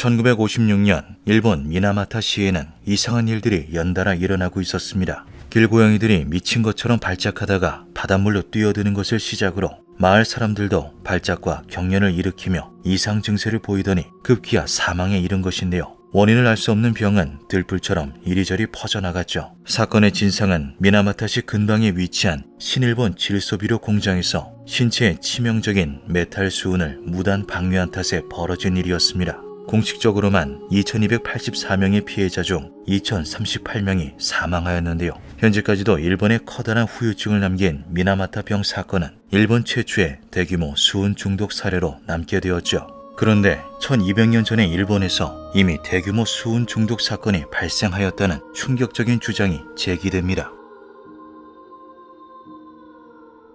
1956년 일본 미나마타 시에는 이상한 일들이 연달아 일어나고 있었습니다. 길고양이들이 미친 것처럼 발작하다가 바닷물로 뛰어드는 것을 시작으로 마을 사람들도 발작과 경련을 일으키며 이상 증세를 보이더니 급기야 사망에 이른 것인데요. 원인을 알 수 없는 병은 들불처럼 이리저리 퍼져나갔죠. 사건의 진상은 미나마타시 근방에 위치한 신일본 질소비료 공장에서 신체에 치명적인 메탈 수은을 무단 방류한 탓에 벌어진 일이었습니다. 공식적으로만 2284명의 피해자 중 2038명이 사망하였는데요. 현재까지도 일본에 커다란 후유증을 남긴 미나마타 병 사건은 일본 최초의 대규모 수은 중독 사례로 남게 되었죠. 그런데 1200년 전에 일본에서 이미 대규모 수은 중독 사건이 발생하였다는 충격적인 주장이 제기됩니다.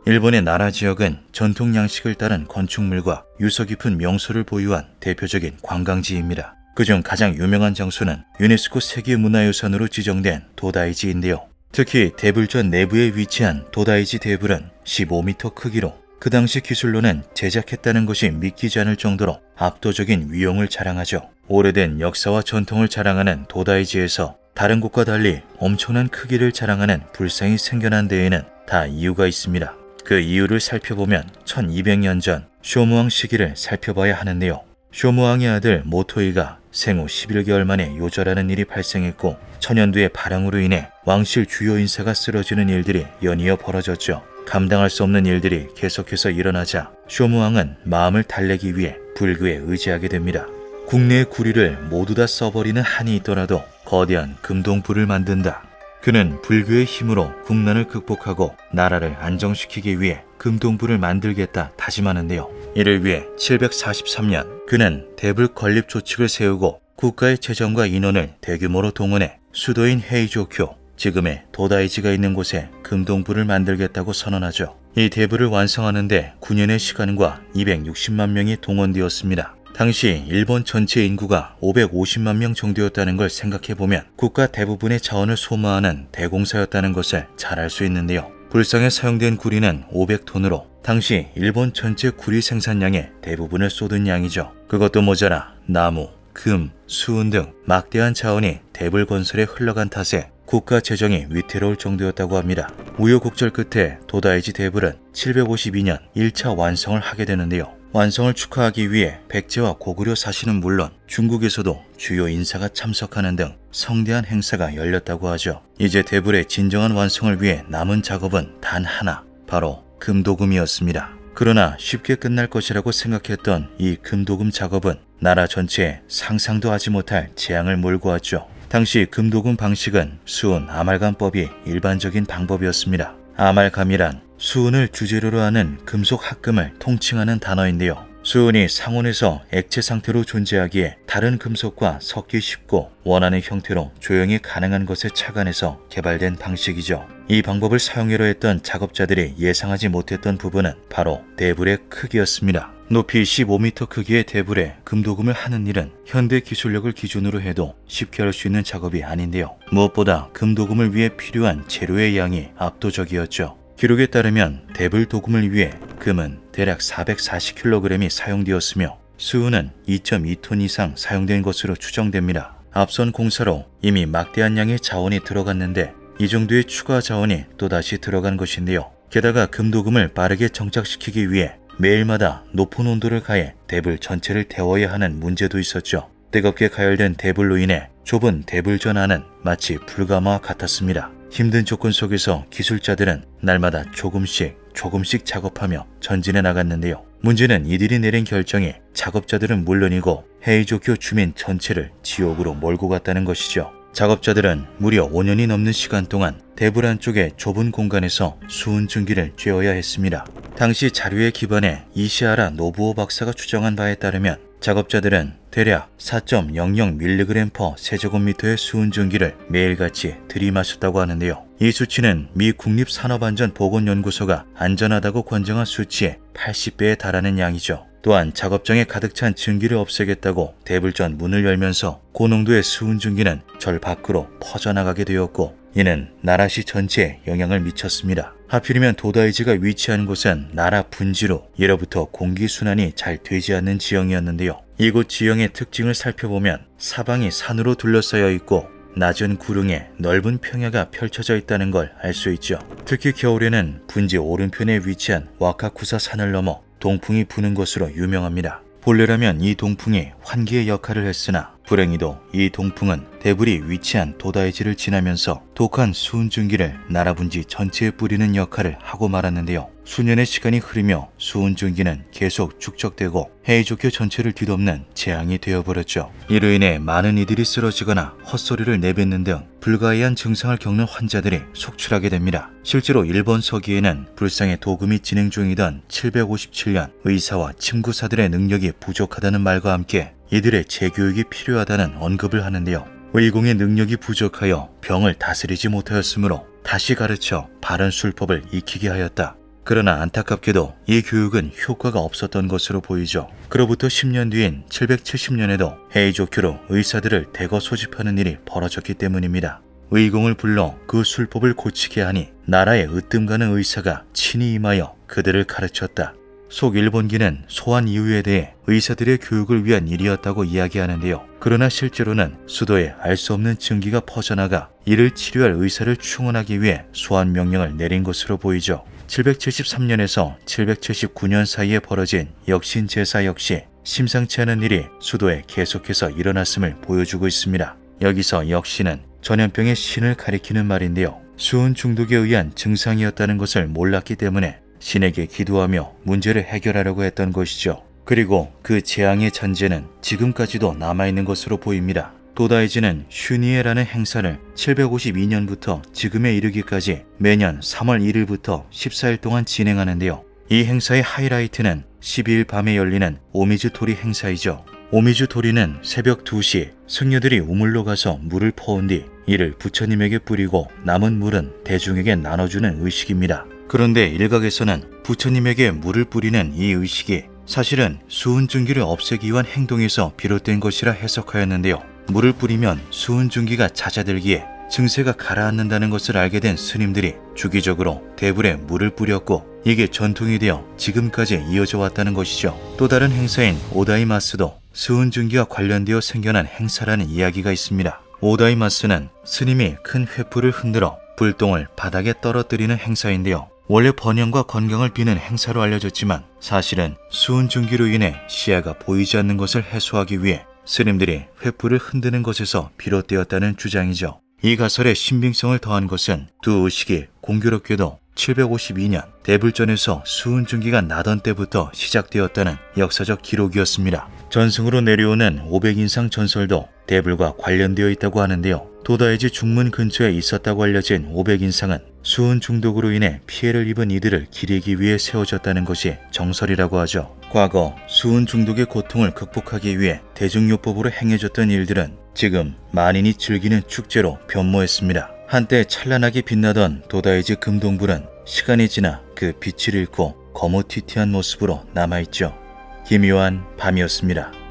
일본의 나라 지역은 전통 양식을 따른 건축물과 유서 깊은 명소를 보유한 대표적인 관광지입니다. 그중 가장 유명한 장소는 유네스코 세계문화유산으로 지정된 도다이지인데요. 특히 대불전 내부에 위치한 도다이지 대불은 15m 크기로 그 당시 기술로는 제작했다는 것이 믿기지 않을 정도로 압도적인 위용을 자랑하죠. 오래된 역사와 전통을 자랑하는 도다이지에서 다른 곳과 달리 엄청난 크기를 자랑하는 불상이 생겨난 데에는 다 이유가 있습니다. 그 이유를 살펴보면 1200년 전 쇼무왕 시기를 살펴봐야 하는데요. 쇼무왕의 아들 모토이가 생후 11개월 만에 요절하는 일이 발생했고 천연두의 발항으로 인해 왕실 주요 인사가 쓰러지는 일들이 연이어 벌어졌죠. 감당할 수 없는 일들이 계속해서 일어나자 쇼무왕은 마음을 달래기 위해 불교에 의지하게 됩니다. 국내의 구리를 모두 다 써버리는 한이 있더라도 거대한 금동불을 만든다. 그는 불교의 힘으로 국난을 극복하고 나라를 안정시키기 위해 금동불을 만들겠다 다짐하는데요. 이를 위해 743년 그는 대불 건립 조칙을 세우고 국가의 재정과 인원을 대규모로 동원해 수도인 헤이조쿄 지금의 도다이지가 있는 곳에 금동불을 만들겠다고 선언하죠. 이 대불을 완성하는데 9년의 시간과 260만 명이 동원되었습니다. 당시 일본 전체 인구가 550만 명 정도였다는 걸 생각해보면 국가 대부분의 자원을 소모하는 대공사였다는 것을 잘 알 수 있는데요. 불상에 사용된 구리는 500톤으로 당시 일본 전체 구리 생산량의 대부분을 쏟은 양이죠. 그것도 모자라 나무, 금, 수은 등 막대한 자원이 대불 건설에 흘러간 탓에 국가 재정이 위태로울 정도였다고 합니다. 우여곡절 끝에 도다이지 대불은 752년 1차 완성을 하게 되는데요. 완성을 축하하기 위해 백제와 고구려 사신은 물론 중국에서도 주요 인사가 참석하는 등 성대한 행사가 열렸다고 하죠. 이제 대불의 진정한 완성을 위해 남은 작업은 단 하나, 바로 금도금이었습니다. 그러나 쉽게 끝날 것이라고 생각했던 이 금도금 작업은 나라 전체에 상상도 하지 못할 재앙을 몰고 왔죠. 당시 금도금 방식은 수은 아말감법이 일반적인 방법이었습니다. 아말감이란 수은을 주재료로 하는 금속 합금을 통칭하는 단어인데요. 수은이 상온에서 액체 상태로 존재하기에 다른 금속과 섞기 쉽고 원하는 형태로 조형이 가능한 것에 착안해서 개발된 방식이죠. 이 방법을 사용하려 했던 작업자들이 예상하지 못했던 부분은 바로 대불의 크기였습니다. 높이 15m 크기의 대불에 금도금을 하는 일은 현대 기술력을 기준으로 해도 쉽게 할 수 있는 작업이 아닌데요. 무엇보다 금도금을 위해 필요한 재료의 양이 압도적이었죠. 기록에 따르면 대불 도금을 위해 금은 대략 440kg이 사용되었으며 수은은 2.2톤 이상 사용된 것으로 추정됩니다. 앞선 공사로 이미 막대한 양의 자원이 들어갔는데 이 정도의 추가 자원이 또다시 들어간 것인데요. 게다가 금도금을 빠르게 정착시키기 위해 매일마다 높은 온도를 가해 대불 전체를 데워야 하는 문제도 있었죠. 뜨겁게 가열된 대불로 인해 좁은 대불전 안은 마치 불가마와 같았습니다. 힘든 조건 속에서 기술자들은 날마다 조금씩 조금씩 작업하며 전진해 나갔는데요. 문제는 이들이 내린 결정이 작업자들은 물론이고 헤이조쿄 주민 전체를 지옥으로 몰고 갔다는 것이죠. 작업자들은 무려 5년이 넘는 시간 동안 대불 안 쪽의 좁은 공간에서 수은 증기를 쬐어야 했습니다. 당시 자료에 기반해 이시아라 노부오 박사가 추정한 바에 따르면 작업자들은 대략 4.00mg 세제곱미터의 수은 증기를 매일같이 들이마셨다고 하는데요. 이 수치는 미 국립산업안전보건연구소가 안전하다고 권장한 수치의 80배에 달하는 양이죠. 또한 작업장에 가득 찬 증기를 없애겠다고 대불전 문을 열면서 고농도의 수은 증기는 절 밖으로 퍼져나가게 되었고 이는 나라시 전체에 영향을 미쳤습니다. 하필이면 도다이지가 위치한 곳은 나라 분지로 예로부터 공기순환이 잘 되지 않는 지형이었는데요. 이곳 지형의 특징을 살펴보면 사방이 산으로 둘러싸여 있고 낮은 구릉에 넓은 평야가 펼쳐져 있다는 걸 알 수 있죠. 특히 겨울에는 분지 오른편에 위치한 와카쿠사 산을 넘어 동풍이 부는 것으로 유명합니다. 본래라면 이 동풍이 환기의 역할을 했으나 불행히도 이 동풍은 대불이 위치한 도다이지를 지나면서 독한 수은 증기를 나라분지 전체에 뿌리는 역할을 하고 말았는데요. 수년의 시간이 흐르며 수은 증기는 계속 축적되고 헤이조쿄 전체를 뒤덮는 재앙이 되어버렸죠. 이로 인해 많은 이들이 쓰러지거나 헛소리를 내뱉는 등 불가이한 증상을 겪는 환자들이 속출하게 됩니다. 실제로 일본 서기에는 불상의 도금이 진행 중이던 757년 의사와 침구사들의 능력이 부족하다는 말과 함께 이들의 재교육이 필요하다는 언급을 하는데요. 의공의 능력이 부족하여 병을 다스리지 못하였으므로 다시 가르쳐 바른 술법을 익히게 하였다. 그러나 안타깝게도 이 교육은 효과가 없었던 것으로 보이죠. 그로부터 10년 뒤인 770년에도 헤이조큐로 의사들을 대거 소집하는 일이 벌어졌기 때문입니다. 의공을 불러 그 술법을 고치게 하니 나라의 으뜸 가는 의사가 친히 임하여 그들을 가르쳤다. 속 일본기는 소환 이유에 대해 의사들의 교육을 위한 일이었다고 이야기하는데요. 그러나 실제로는 수도에 알 수 없는 증기가 퍼져나가 이를 치료할 의사를 충원하기 위해 소환 명령을 내린 것으로 보이죠. 773년에서 779년 사이에 벌어진 역신 제사 역시 심상치 않은 일이 수도에 계속해서 일어났음을 보여주고 있습니다. 여기서 역신은 전염병의 신을 가리키는 말인데요. 수은 중독에 의한 증상이었다는 것을 몰랐기 때문에 신에게 기도하며 문제를 해결하려고 했던 것이죠. 그리고 그 재앙의 잔재는 지금까지도 남아있는 것으로 보입니다. 도다이지는 슈니에라는 행사를 752년부터 지금에 이르기까지 매년 3월 1일부터 14일 동안 진행하는데요. 이 행사의 하이라이트는 12일 밤에 열리는 오미즈 토리 행사이죠. 오미즈 토리는 새벽 2시 승려들이 우물로 가서 물을 퍼온 뒤 이를 부처님에게 뿌리고 남은 물은 대중에게 나눠주는 의식입니다. 그런데 일각에서는 부처님에게 물을 뿌리는 이 의식이 사실은 수은증기를 없애기 위한 행동에서 비롯된 것이라 해석하였는데요. 물을 뿌리면 수은증기가 잦아들기에 증세가 가라앉는다는 것을 알게 된 스님들이 주기적으로 대불에 물을 뿌렸고 이게 전통이 되어 지금까지 이어져 왔다는 것이죠. 또 다른 행사인 오다이마스도 수은증기와 관련되어 생겨난 행사라는 이야기가 있습니다. 오다이마스는 스님이 큰 횃불을 흔들어 불똥을 바닥에 떨어뜨리는 행사인데요. 원래 번영과 건강을 비는 행사로 알려졌지만 사실은 수은 증기로 인해 시야가 보이지 않는 것을 해소하기 위해 스님들이 횃불을 흔드는 것에서 비롯되었다는 주장이죠. 이 가설에 신빙성을 더한 것은 두 의식이 공교롭게도 752년 대불전에서 수은 증기가 나던 때부터 시작되었다는 역사적 기록이었습니다. 전승으로 내려오는 500인상 전설도 대불과 관련되어 있다고 하는데요. 도다이지 중문 근처에 있었다고 알려진 500인상은 수은 중독으로 인해 피해를 입은 이들을 기리기 위해 세워졌다는 것이 정설이라고 하죠. 과거 수은 중독의 고통을 극복하기 위해 대중요법으로 행해졌던 일들은 지금 만인이 즐기는 축제로 변모했습니다. 한때 찬란하게 빛나던 도다이지 금동불은 시간이 지나 그 빛을 잃고 거무튀튀한 모습으로 남아있죠. 김요한 밤이었습니다.